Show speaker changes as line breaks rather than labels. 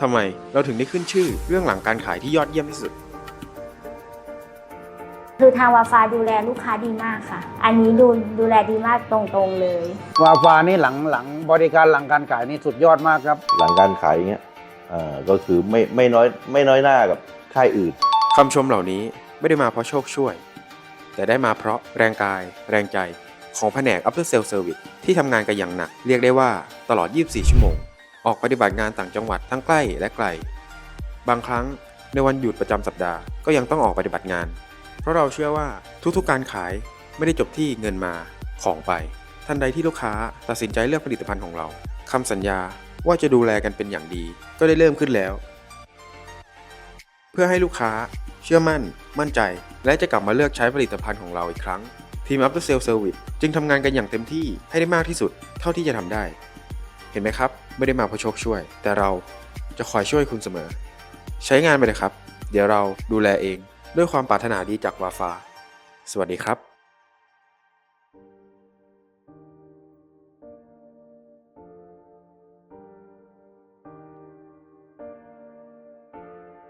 ทำไมเราถึงได้ขึ้นชื่อเรื่องหลังการขายที่ยอดเยี่ยมที่สุด
คือทางวาฟาดูแลลูกค้าดีมากค่ะ อันนี้ดูดูแลดีมากตรงๆเลย
วาฟานี่หลังหลังบริการหลังการขายนี่สุดยอดมากครับ
หลังการขายอย่างเงี้ยเอ่อก็คือไม่ไม่น้อยไม่น้อยหน้ากับค่ายอื่น
คำชมเหล่านี้ไม่ได้มาเพราะโชคช่วย แต่ได้มาเพราะแรงกาย แรงใจของแผนก After Sales Service ที่ทำงานกันอย่างหนัก เรียกได้ว่าตลอด 24 ชั่วโมง ออกปฏิบัติงานต่างจังหวัดทั้งใกล้และไกล บางครั้งในวันหยุดประจำสัปดาห์ก็ยังต้องออกปฏิบัติงาน เพราะเราเชื่อว่าทุกๆ การขายไม่ได้จบที่เงินมาของไป ทันใดที่ลูกค้าตัดสินใจเลือกผลิตภัณฑ์ของเราคำสัญญาว่าจะดูแลกันเป็นอย่างดี ก็ได้เริ่มขึ้นแล้ว เพื่อให้ลูกค้าเชื่อมั่น มั่นใจ และจะกลับมาเลือกใช้ผลิตภัณฑ์ของเราอีกครั้ง ทีม After Sale Service จึงทำงานกันอย่างเต็มที่ให้ได้มากที่สุด เท่าที่จะทำได้ เห็นไหมครับ ไม่ได้มาเพราะโชคช่วย แต่เราจะคอยช่วยคุณเสมอ ใช้งานไปเลยครับ เดี๋ยวเราดูแลเองด้วยความปรารถนาดีจากวาฟา สวัสดีครับ